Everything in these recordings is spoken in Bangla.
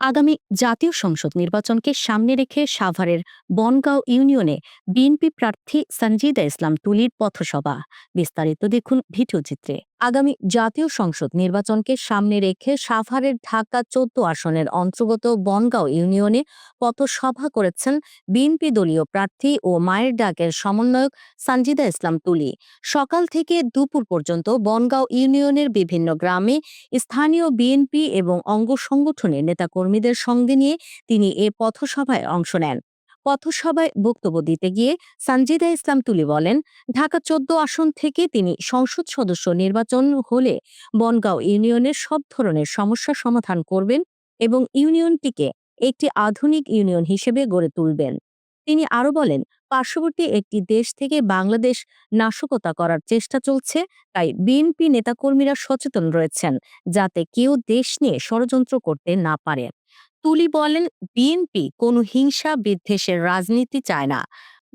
আগামী জাতীয় সংসদ নির্বাচনকে সামনে রেখে সাভারের বনগাঁও ইউনিয়নে বিএনপি প্রার্থী সঞ্জিদা ইসলাম তুলির পথসভা। বিস্তারিত দেখুন ভিডিওচিত্রে আগামী জাতীয় সংসদ নির্বাচনকে সামনে রেখে সাভারের ঢাকা চোদ্দ আসনের অন্তর্গত বনগাঁও ইউনিয়নে পথসভা করেছেন বিএনপি দলীয় প্রার্থী ও মায়ের ডাকের সমন্বয়ক সানজিদা ইসলাম তুলি। সকাল থেকে দুপুর পর্যন্ত বনগাঁও ইউনিয়নের বিভিন্ন গ্রামে স্থানীয় বিএনপি এবং অঙ্গ সংগঠনের নেতাকর্মীদের সঙ্গে নিয়ে তিনি এ পথসভায় অংশ নেন। পথসভায় বক্তব্য দিতে গিয়ে সানজিদা ইসলাম তুলি বলেন, ঢাকা চোদ্দ আসন থেকে তিনি সংসদ সদস্য নির্বাচন হলে বনগাঁও ইউনিয়নের সব ধরনের সমস্যা সমাধান করবেন এবং ইউনিয়নটিকে একটি আধুনিক ইউনিয়ন হিসেবে গড়ে তুলবেন। তিনি আরও বলেন, পার্শ্ববর্তী একটি দেশ থেকে বাংলাদেশ নাশকতা করার চেষ্টা চলছে, তাই বিএনপি নেতাকর্মীরা সচেতন রয়েছেন যাতে কেউ দেশ নিয়ে ষড়যন্ত্র করতে না পারে। তুলি বলেন, বিএনপি কোনো হিংসা বিদ্বেষের রাজনীতি চায় না,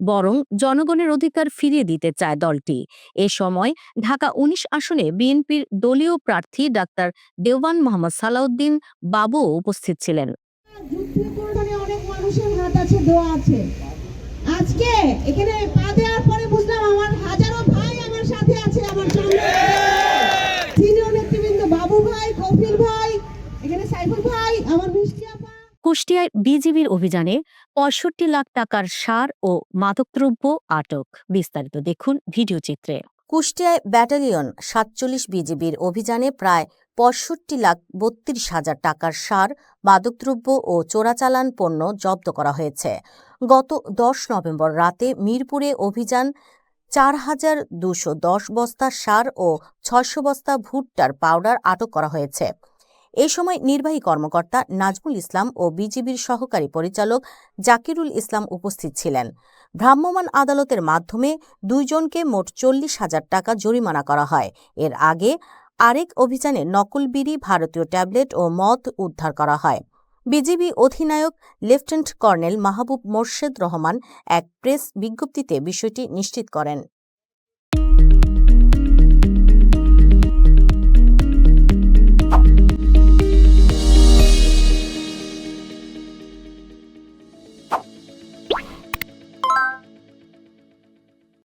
বরং জনগণের অধিকার ফিরিয়ে দিতে চায় দলটি। এ সময় ঢাকা উনিশ আসনে বিএনপির দলীয় প্রার্থী ডাক্তার দেওয়ান মোহাম্মদ সালাউদ্দিন বাবু উপস্থিত ছিলেন। আজকে এখানে পা দেওয়ার পরে বুঝলাম আমার হাজারো ভাই আমার সাথে আছে, আমার সামনে সিনিয়র নেতৃবৃন্দ বাবু ভাই কফিল ভাই এখানে সাইফুল ভাই আমার মিষ্টি আপা কুষ্টিয়ায় বিজিবির অভিযানে পঁয়ষট্টি লাখ টাকার সার ও মাদকদ্রব্য আটক। বিস্তারিত দেখুন ভিডিও চিত্রে। কুষ্টিয়ায় ব্যাটালিয়ন সাতচল্লিশ বিজিবির অভিযানে প্রায় পঁয়ষট্টি লাখ বত্রিশ হাজার টাকার সার মাদকদ্রব্য ও চোরাচালান পণ্য জব্দ করা হয়েছে। গত দশ নভেম্বর রাতে মিরপুরে অভিযান চার হাজার দুশো দশ বস্তা সার ও ছয়শো বস্তা ভুট্টার পাউডার আটক করা হয়েছে। এ সময় নির্বাহী কর্মকর্তা নাজমুল ইসলাম ও বিজিবির সহকারী পরিচালক জাকিরুল ইসলাম উপস্থিত ছিলেন। ভ্রাম্যমাণ আদালতের মাধ্যমে দুইজনকে মোট চল্লিশ হাজার টাকা জরিমানা করা হয়। এর আগে আরেক অভিযানে নকল বিড়ি ভারতীয় ট্যাবলেট ও মদ উদ্ধার করা হয়। বিজিবি অধিনায়ক লেফটেন্যান্ট কর্নেল মাহবুব মোর্শেদ রহমান এক প্রেস বিজ্ঞপ্তিতে বিষয়টি নিশ্চিত করেন।